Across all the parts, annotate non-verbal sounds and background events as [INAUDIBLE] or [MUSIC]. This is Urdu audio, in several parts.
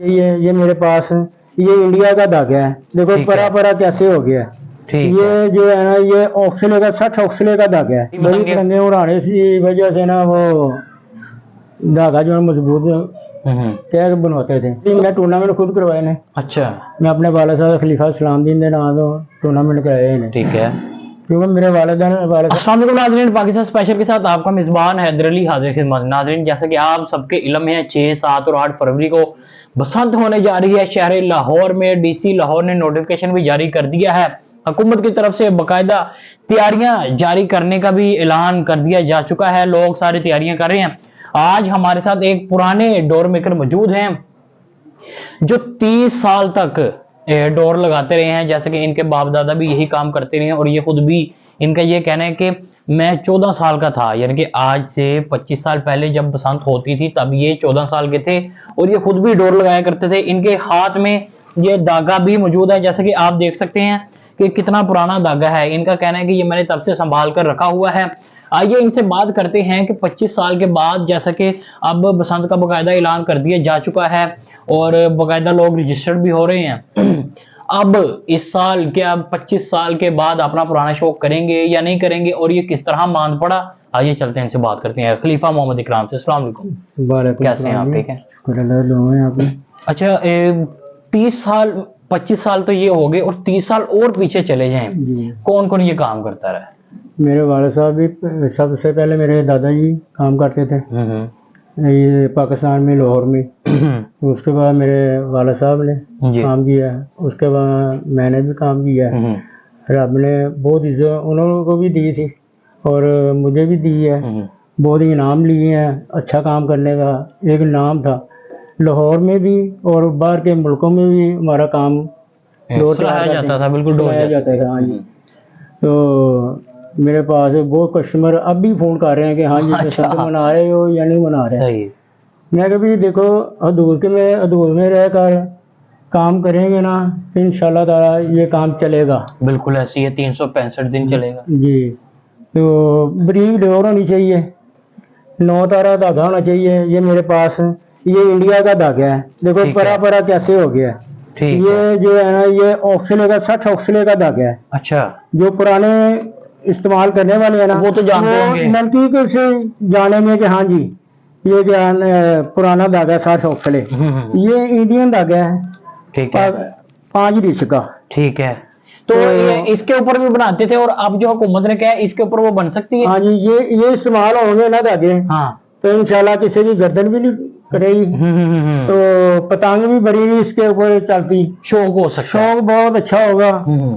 یہ یہ میرے پاس یہ انڈیا کا دھاگا ہے۔ دیکھو پرا پرا کیسے ہو گیا۔ یہ جو ہے نا یہ آکسلے کا سٹھ آکسلے کا دھاگا ہے۔ بڑی ترنگے اڑانے کی وجہ سے نا وہ دھاگا جو ہے مضبوط بنواتے تھے۔ جی، میں ٹورنامنٹ خود کروائے نے۔ اچھا۔ میں اپنے والد صاحب خلیفہ سلام دین دے نام تو ٹورنامنٹ کرائے ٹھیک ہے۔ کیونکہ میرے والدین السلام علیکم ناظرین۔ پاکستان اسپیشل کے ساتھ آپ کا میزبان حیدر علی حاضر خدمت۔ ناظرین جیسا کہ آپ سب کے علم ہے چھ سات اور آٹھ فروری کو بسنت ہونے جا رہی ہے، شہر لاہور میں ڈی سی لاہور نے نوٹیفکیشن بھی جاری کر دیا ہے۔ حکومت کی طرف سے باقاعدہ تیاریاں جاری کرنے کا بھی اعلان کر دیا جا چکا ہے۔ لوگ سارے تیاریاں کر رہے ہیں۔ آج ہمارے ساتھ ایک پرانے ڈور میکر موجود ہیں جو تیس سال تک ڈور لگاتے رہے ہیں۔ جیسے کہ ان کے باپ دادا بھی یہی کام کرتے رہے ہیں اور یہ خود بھی ان کا یہ کہنا ہے کہ میں چودہ سال کا تھا یعنی کہ آج سے پچیس سال پہلے جب بسنت ہوتی تھی، تب یہ چودہ سال کے تھے اور یہ خود بھی ڈور لگایا کرتے تھے۔ ان کے ہاتھ میں یہ داگا بھی موجود ہے، جیسا کہ آپ دیکھ سکتے ہیں کہ کتنا پرانا داگا ہے۔ ان کا کہنا ہے کہ یہ میں نے تب سے سنبھال کر رکھا ہوا ہے۔ آئیے ان سے بات کرتے ہیں کہ پچیس سال کے بعد جیسا کہ اب بسنت کا باقاعدہ اعلان کر دیا جا چکا ہے اور باقاعدہ لوگ رجسٹرڈ بھی ہو رہے ہیں۔ اب اس سال کیا پچیس سال کے بعد اپنا پرانا شوق کریں گے یا نہیں کریں گے اور یہ کس طرح مان پڑا؟ آئیے چلتے ہیں ان سے بات کرتے ہیں۔ خلیفہ محمد اکرام سے۔ السلام علیکم۔ کیسے ہیں آپ؟ جی۔ ٹھیک ہیں؟ اچھا تیس سال پچیس سال تو یہ ہو گئے اور تیس سال اور پیچھے چلے جائیں۔ جی۔ کون کون یہ کام کرتا رہا میرے والد صاحب بھی سب سے پہلے میرے دادا جی کام کرتے تھے۔ یہ پاکستان میں لاہور میں۔ اس کے بعد میرے والد صاحب نے کام کیا۔ ہے اس کے بعد میں نے بھی کام کیا۔ ہے رب نے بہت عزت انہوں کو بھی دی تھی اور مجھے بھی دی ہے۔ بہت انعام لیے ہیں اچھا کام کرنے کا ایک نام تھا۔ لاہور میں بھی اور باہر کے ملکوں میں بھی ہمارا کام جاتا تھا بالکل جاتا تھا۔ ہاں جی۔ تو میرے پاس بہت کسٹمر اب بھی فون کر رہے ہیں کہ ہاں جی اچھا۔ بسنت منا رہے ہو یا نہیں منا رہے۔ میں کہ بھی دیکھو حدود کے میں حدود میں رہ کر کام کریں گے نا ان شاء اللہ تعالیٰ یہ کام چلے گا۔ بالکل ایسی ہے تین سو پینسٹھ دن چلے گا۔ جی۔ تو بریک ڈور ہونی چاہیے۔ نو تارا دھاگا ہونا چاہیے۔ یہ میرے پاس یہ انڈیا کا دھاگا ہے۔ دیکھو پرا پرا کیسے ہو گیا۔ ہے یہ جو ہے نا یہ آکسلے کا سچ آکسلے کا دھاگا ہے۔ اچھا۔ جو پرانے استعمال کرنے والے ہیں نا. وہ تو جانتے ہوں گے۔ نزدیک سے جانے میں کہ ہاں جی یہ جان پرانا داگا ہے ساٹھ اوکسلے یہ انڈین داگا ہے۔ ٹھیک ہے۔ پانچ ریچھ کا۔ ٹھیک ہے۔ تو اس کے اوپر بھی بناتے تھے اور اب جو حکومت نے کہا اس کے اوپر وہ بن سکتی ہے؟ ہاں جی یہ استعمال ہوں گے نا داگے ہاں۔ تو انشاءاللہ کسی بھی گردن بھی نہیں کٹئی تو پتنگ بھی بڑی اس کے اوپر چلتی۔ شوق ہو سکتا شوق بہت اچھا ہوگا۔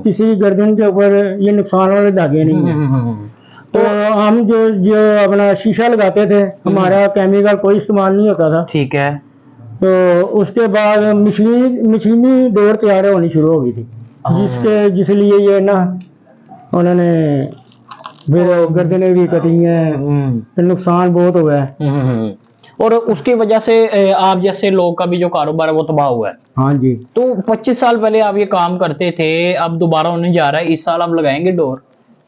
کسی گردن کے اوپر یہ نقصان والے دھاگے نہیں ہیں۔ تو ہم جو جو اپنا شیشہ لگاتے تھے ہمارا کیمیکل کوئی استعمال نہیں ہوتا تھا۔ ٹھیک ہے۔ تو اس کے بعد مشینی دور تیار ہونی شروع ہو گئی تھی۔ جس کے جس لیے یہ نا انہوں نے پھر گردنے بھی کٹی ہیں۔ نقصان بہت ہوا ہے اور اس کی وجہ سے آپ جیسے لوگ کا بھی جو کاروبار ہے وہ تباہ ہوا ہے۔ ہاں جی۔ تو پچیس سال پہلے آپ یہ کام کرتے تھے اب دوبارہ ہونے جا رہا ہے اس سال آپ لگائیں گے ڈور؟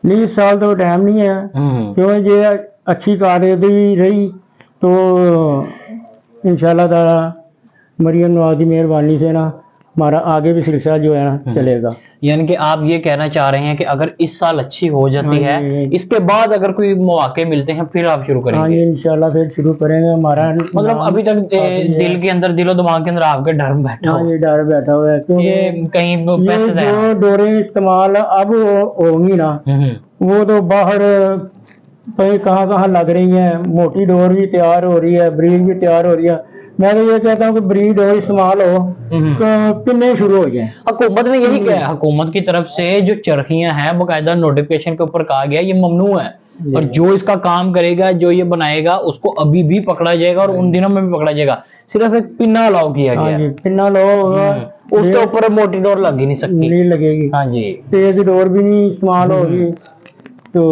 نہیں اس سال تو ٹائم نہیں ہے۔ کیوں یہ اچھی کارکردگی رہی۔ تو انشاءاللہ تعالیٰ مریم نواز کی مہربانی سے نا ہمارا آگے بھی سلسلہ جو ہے نا چلے گا۔ یعنی کہ آپ یہ کہنا چاہ رہے ہیں کہ اگر اس سال اچھی ہو جاتی ہاں ہے جی، جی۔ اس کے بعد اگر کوئی مواقع ملتے ہیں پھر آپ شروع کریں ہاں جی، گے۔ انشاءاللہ پھر شروع کریں گے۔ ہمارا مطلب ابھی تک دل کے اندر دل و دماغ کے اندر آپ کے ڈر بیٹھا ہاں ہو۔ یہ ڈر بیٹھا ہوا ہے۔ کیونکہ کہیں پیسے جو ڈورے استعمال اب ہوں گی نا وہ تو باہر کہاں کہاں لگ رہی ہیں۔ موٹی ڈور بھی تیار ہو رہی ہے بریج بھی تیار ہو رہی ہے۔ میں تو یہ کہتا ہوں کہ بریڈ ہو استعمال ہو کنے شروع ہو جائیں حکومت نے یہی کہا ہے حکومت کی طرف سے جو چرخیاں ہیں باقاعدہ نوٹیفکیشن کے اوپر کہا گیا یہ ممنوع ہے اور جو اس کا کام کرے گا جو یہ بنائے گا اس کو ابھی بھی پکڑا جائے گا اور ان دنوں میں بھی پکڑا جائے گا صرف ایک پنا لاؤ کیا گیا پنا لاؤ اس کے اوپر موٹی ڈور لگ ہی نہیں سکتی نہیں لگے گی ہاں جی تیز ڈور بھی نہیں استعمال ہوگی تو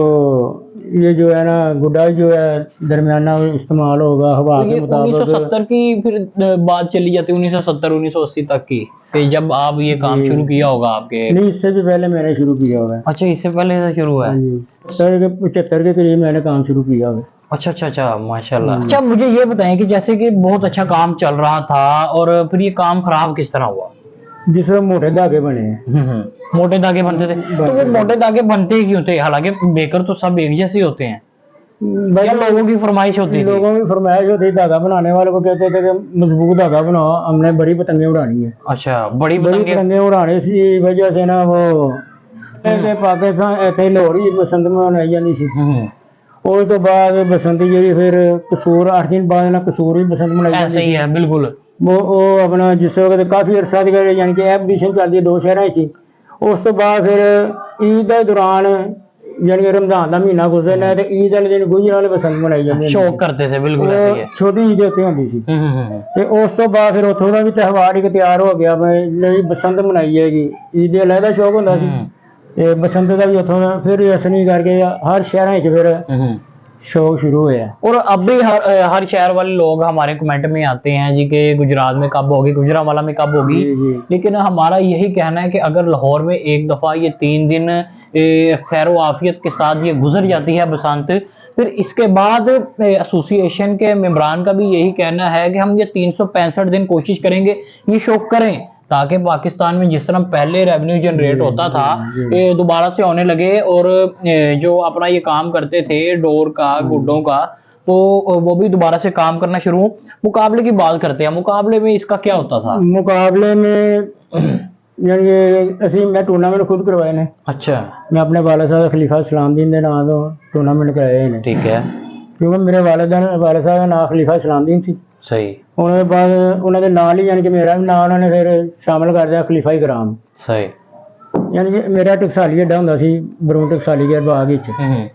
یہ جو ہے نا گڈائی جو ہے درمیانہ استعمال ہوگا ہوا کے مطابق انیس سو ستر کی پھر بات چلی جاتی انیس سو ستر انیس سو اسی تک کی کہ جب آپ یہ کام جی۔ شروع کیا ہوگا آپ کے۔ نہیں اس سے بھی پہلے میں نے شروع کیا ہوگا۔ اچھا اس سے پہلے سے شروع ہوا ہے ہاں جی۔ سر پچہتر کے قریب میں نے کام شروع کیا ہوگا۔ اچھا اچھا اچھا ماشاء اللہ ہاں جی۔ اچھا مجھے یہ بتائیں کہ جیسے کہ بہت اچھا کام چل رہا تھا اور پھر یہ کام خراب کس طرح ہوا؟ جس طرح موٹے دھاگے بنے۔ ہیں موٹے دھاگے بنتے تھے تو وہ موٹے دھاگے بنتے ہی کیوں تھے حالانکہ بیکر تو سب ایک جیسے ہوتے ہیں بھائی لوگوں کی فرمائش ہوتی تھی لوگوں کی فرمائش ہوتی دھاگا بنانے والے کو کہتے تھے کہ مضبوط دھاگا بناؤ ہم نے بڑی پتنگیں اڑانی ہیں اچھا بڑی پتنگیں اڑانے سی وجہ سے نا وہ پاکستان ایتھے لاہوری بسنت منائی جانی سی اس تو بعد بسنت جی پھر قصور اٹھ دن بعد نا قصور بھی بسنت منائی جاتی ایسے ہی ہے بالکل وہ اپنا جس وقت کافی عرصہ یعنی کہ ایپ ایگزیبیشن چلتی ہے دو شہروں ਉਸ ਤੋਂ ਬਾਅਦ ਫਿਰ ਈਦ ਦੇ ਦੌਰਾਨ ਯਾਨੀ ਕਿ ਰਮਜ਼ਾਨ ਦਾ ਮਹੀਨਾ ਗੁਜ਼ਰਨਾ ਹੈ ਤੇ ਈਦ ਵਾਲੇ ਦਿਨ ਗੁਜਰ ਵਾਲੇ ਬਸੰਤ ਮਨਾਈ ਜਾਂਦੀ ਹੈ। ਸ਼ੌਕ ਕਰਦੇ ਸੀ ਬਿਲਕੁਲ ਸਹੀ ਛੋਟੀ ਈਦ ਦੇ ਉੱਤੇ ਹੁੰਦੀ ਸੀ। ਤੇ ਉਸ ਤੋਂ ਬਾਅਦ ਫਿਰ ਉੱਥੋਂ ਦਾ ਵੀ ਤਿਉਹਾਰ ਇੱਕ ਤਿਆਰ ਹੋ ਗਿਆ ਮੈਂ ਲਈ ਬਸੰਤ ਮਨਾਈ ਹੈਗੀ ਈਦ ਦੇ ਅਲੱਗ ਸ਼ੌਕ ਹੁੰਦਾ ਸੀ। ਤੇ ਬਸੰਤ ਦਾ ਵੀ ਉੱਥੋਂ ਦਾ ਫਿਰ ਅਸਨੀ ਕਰਕੇ ਹਰ ਸ਼ਹਿਰਾਂ 'ਚ ਫਿਰ شو شروع ہوا ہے۔ اور اب بھی ہر ہر شہر والے لوگ ہمارے کمنٹ میں آتے ہیں جی کہ گجرات میں کب ہوگی گجرا والا میں کب ہوگی۔ جی، جی۔ لیکن ہمارا یہی کہنا ہے کہ اگر لاہور میں ایک دفعہ یہ تین دن خیر و آفیت کے ساتھ یہ گزر جاتی ہے بسانت پھر اس کے بعد ایسوسی ایشن کے ممبران کا بھی یہی کہنا ہے کہ ہم یہ تین سو پینسٹھ دن کوشش کریں گے یہ شو کریں۔ تاکہ پاکستان میں جس طرح پہلے ریونیو جنریٹ ہوتا جی، تھا جی۔ یہ دوبارہ سے ہونے لگے اور جو اپنا یہ کام کرتے تھے ڈور کا گڈوں کا تو وہ بھی دوبارہ سے کام کرنا شروع مقابلے کی بات کرتے ہیں۔ مقابلے میں اس کا کیا ہوتا تھا؟ مقابلے میں [CLEARS THROAT] یعنی میں ٹورنامنٹ خود کروائے نے۔ اچھا۔ میں اپنے والد صاحب خلیفہ اسلام دین دے نام تو ٹورنامنٹ کرائے نے۔ ٹھیک ہے۔ کیونکہ میرے والد والد صاحب کا نام خلیفہ اسلام دین تھی ਸਹੀ। ਉਹਨਾਂ ਦੇ ਬਾਅਦ ਉਹਨਾਂ ਦੇ ਨਾਲ ਹੀ ਯਾਨੀ ਕਿ ਮੇਰਾ ਵੀ ਉਹਨਾਂ ਨੇ ਫਿਰ ਸ਼ਾਮਲ ਕਰ ਦਿਆ ਖਲੀਫਾਈ ਗ੍ਰਾਮ। ਸਹੀ। ਯਾਨੀ ਕਿ ਮੇਰਾ ਟਕਸਾਲੀ ਅੱਡਾ ਹੁੰਦਾ ਸੀ ਬਰੂਨ ਟਕਸਾਲੀ ਦੇ ਬਾਗ ਵਿੱਚ। ਹੂੰ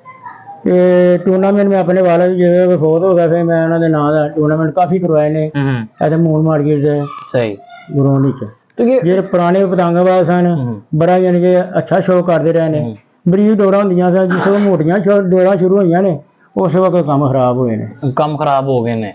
ਤੇ ਟੂਰਨਾਮੈਂਟ ਮੈਂ ਆਪਣੇ ਵਾਲਾ ਜੀ ਜਦੋਂ ਵਿਫੋਤ ਹੋ ਗਿਆ ਮੈਂ ਉਹਨਾਂ ਦੇ ਨਾਂ ਦਾ ਟੂਰਨਾਮੈਂਟ ਕਾਫੀ ਕਰਵਾਏ ਨੇ। ਹੂੰ ਐਸੇ ਮੂਲ ਮਾਰਕੀਟ ਦੇ ਸਹੀ। ਗਰਾਊਂਡ ਵਿੱਚ। ਕਿਉਂਕਿ ਜਿਹੜੇ ਪੁਰਾਣੇ ਪਤੰਗਬਾਜ਼ ਸਨ ਬੜਾ ਯਾਨੀ ਕਿ ਅੱਛਾ ਸ਼ੋਅ ਕਰਦੇ ਰਹੇ ਨੇ। ਬਰੀਕ ਡੋਰਾਂ ਹੁੰਦੀਆਂ ਸਨ ਜਿਸ ਤੋਂ ਮੋਟੀਆਂ ਡੋਰਾਂ ਸ਼ੁਰੂ ਹੋਈਆਂ ਨੇ ਉਸ ਵਕਤ ਕੰਮ ਖਰਾਬ ਹੋਏ ਨੇ। ਕੰਮ ਖਰਾਬ ਹੋ ਗਏ ਨੇ।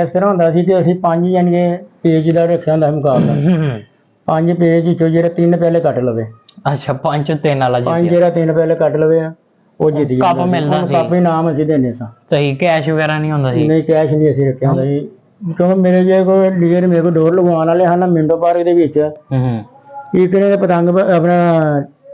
ਇਸ ਤਰ੍ਹਾਂ ਹੁੰਦਾ ਸੀ ਤੇ ਅਸੀਂ ਪੰਜ ਜਣੇ ਪੇਜ ਦਾ ਰੱਖਿਆ ਹੁੰਦਾ ਸੀ ਮੁਕਾਬਲਾ ਪੰਜ ਪੇਜ ਵਿੱਚੋਂ ਜਿਹੜਾ ਤਿੰਨ ਪਹਿਲੇ ਕੱਟ ਲਵੇ ਅੱਛਾ ਪੰਜ ਤਿੰਨ ਵਾਲਾ ਜੀ ਪੰਜ ਜਿਹੜਾ ਤਿੰਨ ਪਹਿਲੇ ਕੱਟ ਲਵੇ ਉਹ ਜਿੱਤ ਅਸੀਂ ਕੈਸ਼ ਵਗੈਰਾ ਅਸੀਂ ਰੱਖਿਆ ਮੇਰੇ ਜੇ ਲਗਵਾਉਣ ਵਾਲੇ ਹਨ ਮਿੰਡੋ ਪਾਰਕ ਦੇ ਵਿੱਚ ਇੱਕ ਨੇ ਪਤੰਗ ਆਪਣਾ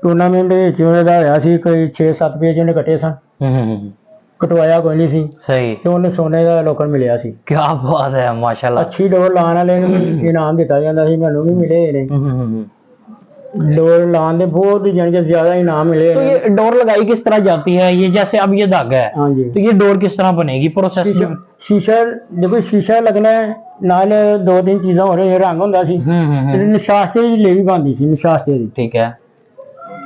ਟੂਰਨਾਮੈਂਟ ਦੇ ਵਿੱਚ ਉਹਦਾ ਆਇਆ ਸੀ ਕੋਈ 6-7 ਪੇਜ ਉਹਨੇ ਕੱਟੇ ਸਨ। ਹੂੰ ਹੂੰ ਕਟਵਾਇਆ ਕੋਈ ਨਹੀਂ ਸੀ। ਸਹੀ। ਤੇ ਉਹਨੇ ਸੋਨੇ ਦਾ ਲੋਕਰ ਮਿਲਿਆ ਸੀ। ਕੀ ਬਾਤ ਹੈ ਮਾਸ਼ਾਅੱਲਾ। ਅੱਛੀ ਡੋਰ ਲਾਣ ਵਾਲੇ ਨੂੰ ਇਨਾਮ ਦਿੱਤਾ ਜਾਂਦਾ ਸੀ ਮੈਨੂੰ ਵੀ ਮਿਲੇ ਨੇ। ਹੂੰ ਹੂੰ ڈور ڈور لانے بہت جن کے زیادہ انعام ملے تو یہ ڈور لگائی کس طرح جاتی ہے یہ جیسے اب یہ دھاگا ہے تو یہ ڈور کس طرح بنے گی پروسیس شیشہ دیکھو شیشہ لگنا ہے نال دو تین چیزاں ہو رہے ہیں رنگ ہوندا سی نشاستے لے بھی باندھی سی نشاستے دی ٹھیک ہے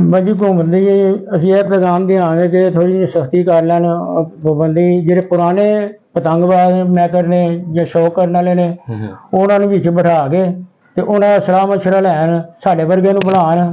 ਬਾਜੀ ਘੁੰਮਣ ਦੀ ਅਸੀਂ ਇਹ ਪੈਗਾਮ ਦੇਵਾਂਗੇ ਕਿ ਥੋੜੀ ਜਿਹੀ ਸਖਤੀ ਕਰ ਲੈਣ ਅਹ ਪਾਬੰਦੀ ਜਿਹੜੇ ਪੁਰਾਣੇ ਪਤੰਗਬਾਜ਼ ਮੈਕਰ ਨੇ ਜਾਂ ਸ਼ੌਕ ਕਰਨ ਵਾਲੇ ਨੇ ਉਹਨਾਂ ਨੂੰ ਵਿੱਚ ਬਿਠਾ ਕੇ ਤੇ ਉਹਨਾਂ ਦਾ ਸਲਾਹ ਮਸ਼ਵਰਾ ਲੈਣ ਸਾਡੇ ਵਰਗੇ ਨੂੰ ਬੁਲਾਉਣ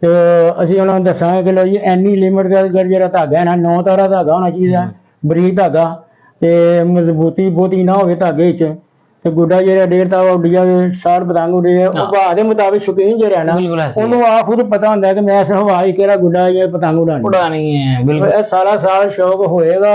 ਤੇ ਅਸੀਂ ਉਹਨਾਂ ਨੂੰ ਦੱਸਾਂਗੇ ਕਿ ਲੋ ਜੀ ਐਨੀ ਲਿਮਟ ਦਾ ਅਗਰ ਜਿਹੜਾ ਧਾਗਾ ਹੈ ਨਾ ਨੌ ਤਾਰਾ ਧਾਗਾ ਹੋਣਾ ਚਾਹੀਦਾ ਬਰੀਕ ਧਾਗਾ ਤੇ ਮਜ਼ਬੂਤੀ ਬਹੁਤੀ ਨਾ ਹੋਵੇ ਧਾਗੇ 'ਚ ਤੇ ਗੁੱਡਾ ਜਿਹੜਾ ਡੇਰਦਾ ਉਹ ਉੱਡਿਆ ਵੇ ਸਾਰ ਬਦੰਗ ਉਹ ਹਵਾ ਦੇ ਮੁਤਾਬਿਕ ਸ਼ੁਕੀਨ ਜਿਹੜਾ ਨਾ ਉਹਨੂੰ ਆ ਖੁਦ ਪਤਾ ਹੁੰਦਾ ਕਿ ਮੈਂ ਇਸ ਹਵਾ ਹੀ ਕਿਹੜਾ ਗੁੱਡਾ ਜਾਂ ਪਤੰਗ ਉਡਾਣੀ ਉਡਾਣੀ ਹੈ ਬਿਲਕੁਲ। ਇਹ ਸਾਰਾ ਸਾਲ ਸ਼ੌਕ ਹੋਏਗਾ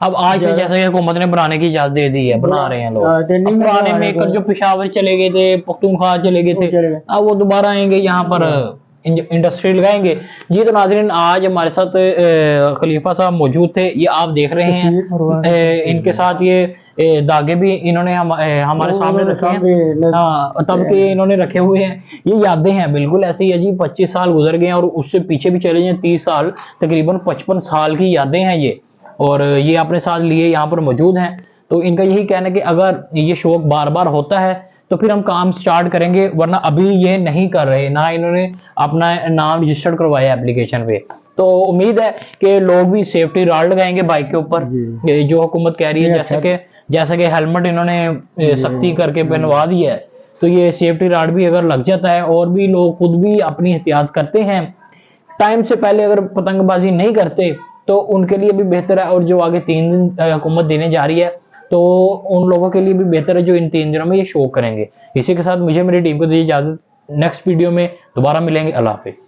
اب آج سے جیسا کہ حکومت نے بنانے کی اجازت دے دی ہے بنا رہے ہیں لوگ۔ پرانے میکر جو پشاور چلے گئے تھے پختونخوا چلے گئے تھے اب وہ دوبارہ آئیں گے یہاں پر انڈسٹری لگائیں گے۔ جی تو ناظرین آج ہمارے ساتھ خلیفہ صاحب موجود تھے یہ آپ دیکھ رہے ہیں۔ ان کے ساتھ یہ داغے بھی انہوں نے ہمارے سامنے رکھے ہیں۔ ہاں، تب کے انہوں نے رکھے ہوئے ہیں۔ یہ یادیں ہیں بالکل ایسے ہی جی پچیس سال گزر گئے ہیں اور اس سے پیچھے بھی چلے جائیں تیس سال تقریباً پچپن سال کی یادیں ہیں یہ۔ اور یہ اپنے ساتھ لیے یہاں پر موجود ہیں۔ تو ان کا یہی کہنا ہے کہ اگر یہ شوق بار بار ہوتا ہے تو پھر ہم کام سٹارٹ کریں گے ورنہ ابھی یہ نہیں کر رہے نہ انہوں نے اپنا نام رجسٹر کروایا اپلیکیشن پہ۔ تو امید ہے کہ لوگ بھی سیفٹی رال لگائیں گے بائک کے اوپر۔ جی۔ جو حکومت کہہ رہی ہے جیسے اچھا۔ کہ جیسا کہ ہیلمٹ انہوں نے جی۔ سختی کر کے پہنوا دیا ہے۔ تو یہ سیفٹی راڈ بھی اگر لگ جاتا ہے اور بھی لوگ خود بھی اپنی احتیاط کرتے ہیں ٹائم سے پہلے اگر پتنگ بازی نہیں کرتے تو ان کے لیے بھی بہتر ہے اور جو آگے تین دن حکومت دینے جا رہی ہے، تو ان لوگوں کے لیے بھی بہتر ہے جو ان تین دنوں میں یہ شو کریں گے۔ اسی کے ساتھ مجھے میری ٹیم کو دیجیے اجازت۔ نیکسٹ ویڈیو میں دوبارہ ملیں گے۔ اللہ حافظ۔